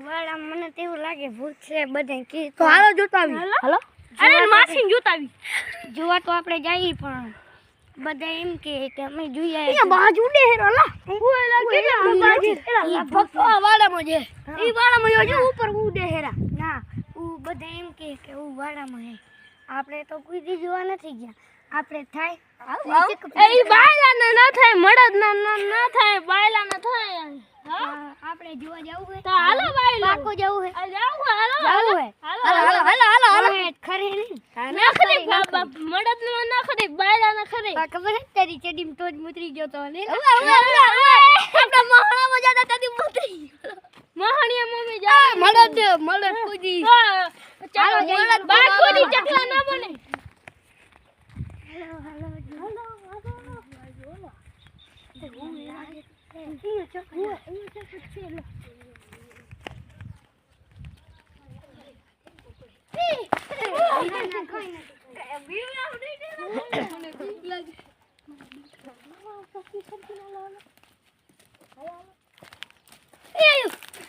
વાળા મને તો લાગે ભૂત છે બધા કે તો હાલો જોતા હાલો? અરે માસી જોતા જોવા તો આપણે જઈએ પણ બધા એમ કે કે અમે જોઈ અહીંયા આવ્યા બાજુ ઉડે હેરો લા ઓલા કેટલા બાજુ ઈ ફક્ત વાડામાં છે. ઈ વાડામાં જો ઉપર ઉડે હેરા ના ઉ બધા એમ કે કે હું વાડામાં હે આપણે તો કોઈ દી જોવા નથી ગયા. આપણે થાય એ ઈ બાયલા ના થાય મળદ ના ના થાય બાયલા ના થાય આપણે જોવા જવું હોય. તો હાલો બાયલા. પાકો જવું હે જાવ હાલો જવું હે હાલો હાલો હાલો. હાલો હવે ખરે નહીં. ના ખરી મળદ ના ના ખરી બાયલા ના ખરી આ ખબર છે તારી ચડીમ તો જ મુતરી ગયો તો ને? આપણા મહાણા મજા ના તદી મોતી મહાણીયા મમ્મી જા મળદ મળદ કુજી ચાલો જઈએ. બાર કુજી ચકલા ના બને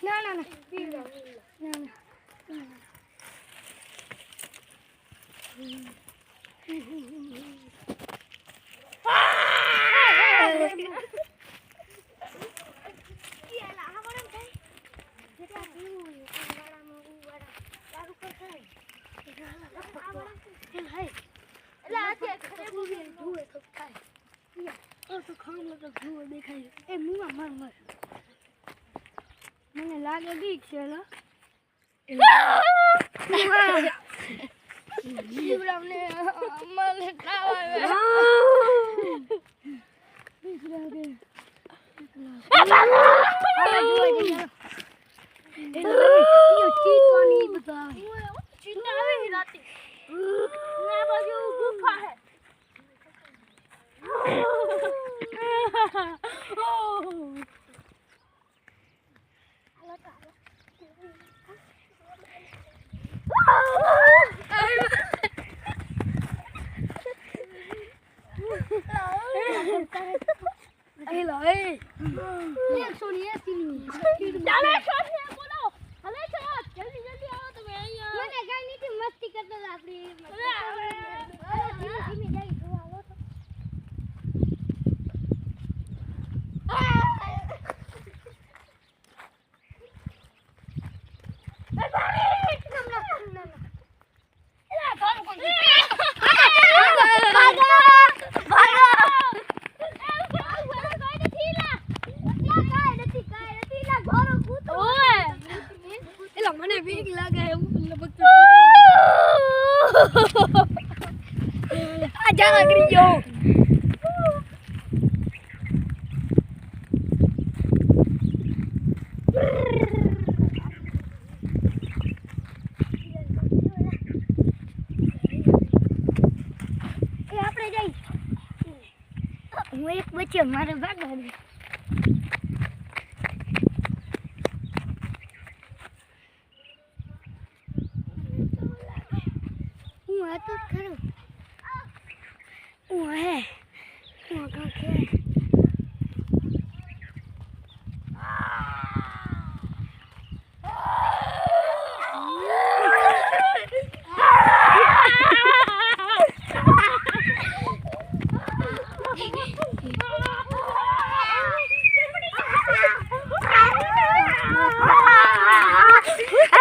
ના ના ના એ મુવા મર મર મને લાગે બીક છે લા જીવડાને અમલ ખાવા બીક લાગે ચીતવાની બધા ચિંતા આવી રાતે ના બાજુ ગુફા હે એલા એ એકસો ને એસી ચાલે શોષને બોલો હલે છો જલ્દી જલ્દી આવો તમે અહીંયા મને કઈ નથી મસ્તી કરતા આપડી બીક લાગે હું લગભગ આ જાના કરી ગયો એ આપણે જઈ હું એક બચ્યો મારે 我都看了，我哎，我刚看。Ah!